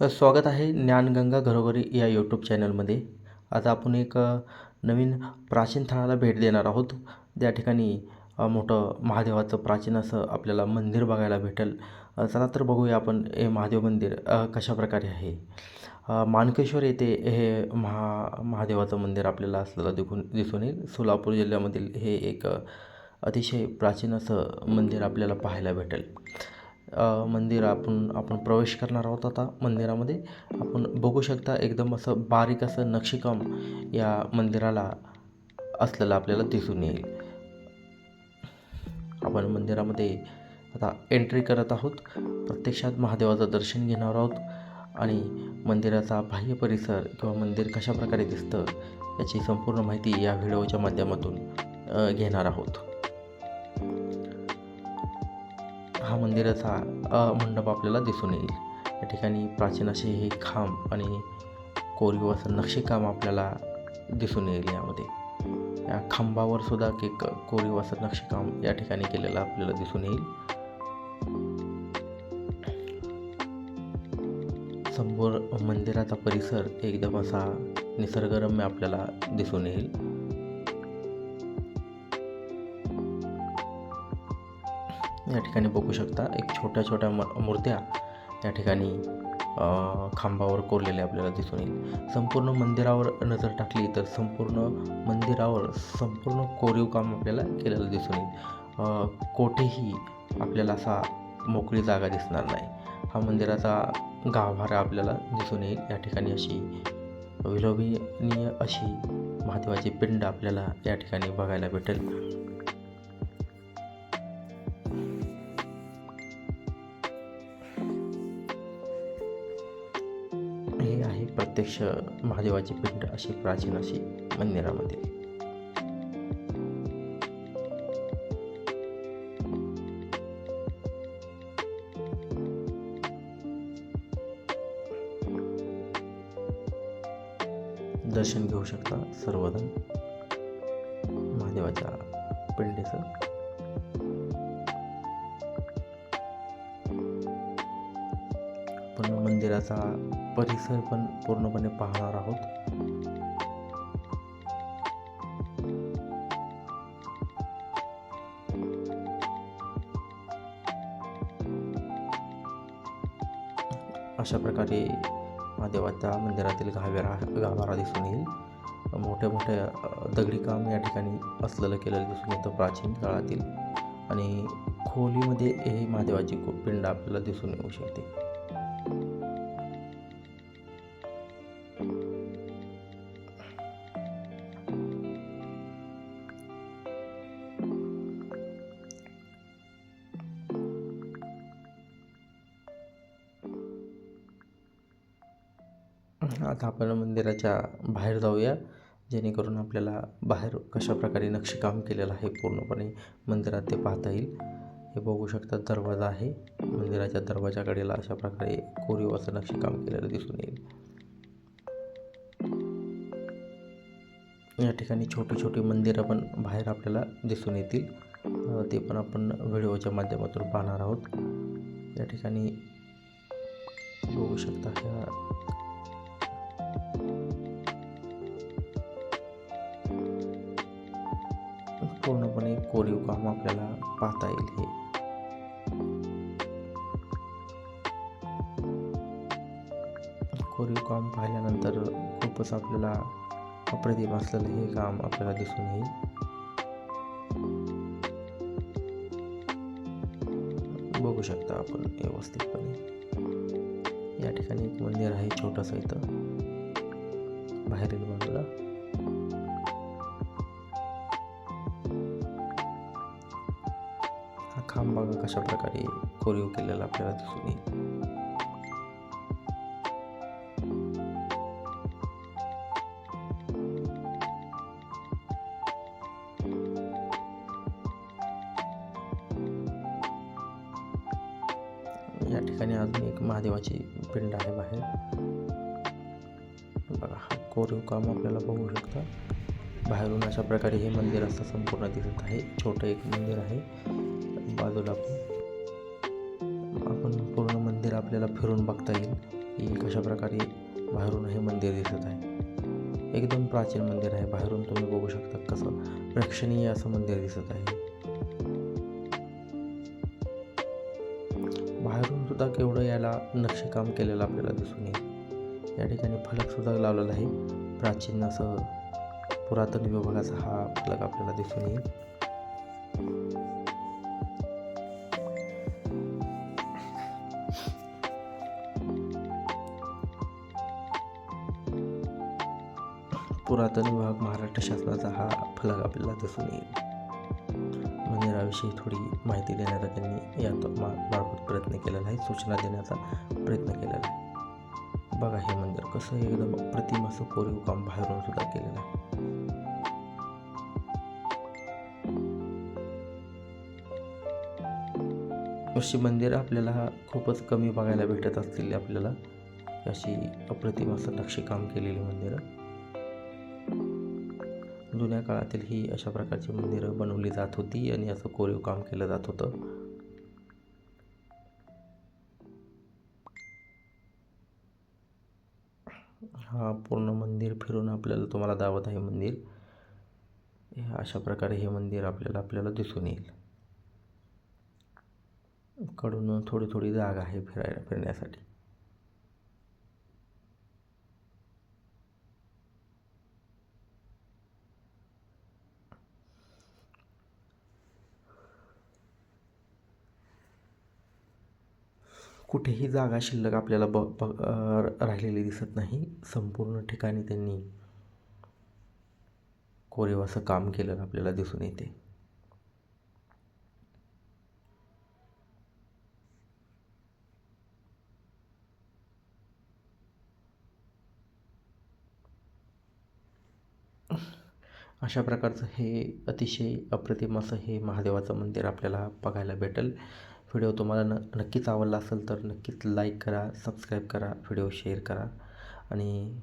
स्वागत आहे ज्ञानगंगा घरोघरी या यूट्यूब चॅनलमध्ये आज आपण एक नवीन प्राचीन थळाला भेट देणार आहोत. त्या ठिकाणी मोठं महादेवाचं प्राचीन असं आपल्याला मंदिर बघायला भेटेल. चला तर बघूया आपण हे महादेव मंदिर कशाप्रकारे कशा प्रकारे आहे मानकेश्वर येथे हे महा महादेवाचं मंदिर आपल्याला असलेलं दिखून दिसून येईल. सोलापूर जिल्ह्यामधील हे एक अतिशय प्राचीन असं मंदिर आपल्याला पाहायला भेटेल. मंदिर आपण आपण प्रवेश करणार आहोत आता मंदिरामध्ये. आपण बघू शकता एकदम असं बारीक असं नक्षीकाम या मंदिराला असलेलं आपल्याला दिसून येईल. आपण मंदिरामध्ये आता एंट्री करत आहोत. प्रत्यक्षात महादेवाचं दर्शन घेणार आहोत आणि मंदिराचा बाह्य परिसर किंवा मंदिर कशा प्रकारे दिसतं याची संपूर्ण माहिती या व्हिडिओच्या माध्यमातून घेणार आहोत. हा मंदिराचा अ, मंडप आपल्याला दिसून येईल. या ठिकाणी प्राचीन असे हे खांब आणि कोरीव असं नक्षीकाम आपल्याला दिसून येईल यामध्ये. या खांबावर सुद्धा एक कोरीव असं नक्षीकाम या ठिकाणी केलेलं आपल्याला दिसून येईल. समोर मंदिराचा परिसर एकदम असा निसर्गरम्य आपल्याला दिसून येईल. या ठिकाणी बघू शकता एक छोट्या छोट्या म मूर्त्या या ठिकाणी खांबावर कोरलेल्या आपल्याला दिसून येईल. संपूर्ण मंदिरावर नजर टाकली तर संपूर्ण मंदिरावर संपूर्ण कोरीव काम आपल्याला केलेलं दिसून येईल. कोठेही आपल्याला असा मोकळी जागा दिसणार नाही. हा मंदिराचा गाभारा आपल्याला दिसून येईल. या ठिकाणी अशी विलोभनीय अशी महादेवाची पिंड आपल्याला या ठिकाणी बघायला भेटेल. प्रत्यक्ष महादेवाची पिंड अशी प्राचीन अशी मंदिरामध्ये. दर्शन घेऊ शकता सर्वजण महादेवाच्या पिंडीचं. मंदिराचा परिसर पण पूर्णपणे पाहणार आहोत. अशा प्रकारे महादेवाच्या मंदिरातील घावेरा गाभारा दिसून येईल. मोठ्या मोठ्या दगडी काम या ठिकाणी असलेलं केलेलं दिसून येतं प्राचीन काळातील. आणि खोलीमध्ये हे महादेवाची पिंड आपल्याला दिसून येऊ शकते. आता आपण मंदिराच्या बाहेर जाऊया जेणेकरून आपल्याला बाहेर कशा प्रकारे नक्षीकाम केलेलं आहे पूर्णपणे मंदिरात ते पाहता येईल. हे बघू शकता दरवाजा आहे. मंदिराच्या दरवाजाकडेला अशा प्रकारे कोरीव असं नक्षीकाम केलेलं दिसून येईल. या ठिकाणी छोटी छोटी मंदिरं पण बाहेर आपल्याला दिसून येतील. ते पण आपण व्हिडिओच्या माध्यमातून पाहणार आहोत. या ठिकाणी बघू शकता ह्या पूर्णपणे कोरीव काम आपल्याला पाहता येईल हे. कोरीव काम पाहिल्यानंतर खूपच आपल्याला अप्रतिम असलेलं हे काम आपल्याला दिसून येईल. बघू शकता आपण व्यवस्थितपणे. या ठिकाणी एक मंदिर आहे छोटंसं इथं. बाहेरील बाजूला. खांब बघा कशा प्रकारे कोरीव केलेला आपल्याला दिसून येईल. या ठिकाणी अजून एक महादेवाची पिंड आहे बाहेर. बघा हा कोरीव काम आपल्याला बघू शकता. बाहेरून अशा प्रकारे हे मंदिर असं संपूर्ण दिसत आहे. छोटं एक मंदिर आहे. बाजूला आपण पूर्ण मंदिर आपल्याला फिरून बघता येईल. की कशा प्रकारे? बाहेरून हे मंदिर दिसत आहे. एकदम प्राचीन मंदिर आहे. बाहेरून तुम्ही बघू शकता कसं प्रेक्षणीय असं मंदिर दिसत आहे. बाहेरून सुद्धा केवढं याला नक्षीकाम केलेलं आपल्याला दिसून येईल. या ठिकाणी फलक सुद्धा लावलेला आहे. प्राचीन असं पुरातन विभागाचा हा फलक आपल्याला दिसून येईल. पुरातन विभाग महाराष्ट्र शासनाचा हा फलक आपल्याला दिसून येईल. मंदिराविषयी थोडी माहिती देण्याचा त्यांनी या मार्फत प्रयत्न केलेला आहे सूचना देण्याचा प्रयत्न केलेला आहे. बघा हे मंदिर कसं एकदम प्रतिमाचं कोरीव काम बाहेरून सुद्धा केलेलं आहे. अशी मंदिरं आपल्याला खूपच कमी बघायला भेटत असतील आपल्याला अशी अप्रतिम असं नक्षीकाम केलेली मंदिरं. जुन्या काळातील ही अशा प्रकारची मंदिरं बनवली जात होती आणि असं कोरीव काम केलं जात होतं. हा पूर्ण मंदिर फिरून आपल्याला तुम्हाला दावत आहे मंदिर. अशा प्रकारे हे मंदिर आपल्याला आपल्याला दिसून येईल. कडून थोडी थोडी जागा आहे फिरायला फिरण्यासाठी. कुठेही जागा शिल्लक आपल्याला ब ब राहिलेली दिसत नाही. संपूर्ण ठिकाणी त्यांनी कोरेव असं काम केलेलं आपल्याला दिसून येते. अशा प्रकारचं हे अतिशय अप्रतिम असं हे महादेवाचं मंदिर आपल्याला बघायला भेटेल. व्हिडिओ तुम्हाला न नक्कीच आवडला असेल तर नक्कीच लाईक करा सबस्क्राईब करा व्हिडिओ शेअर करा. आणि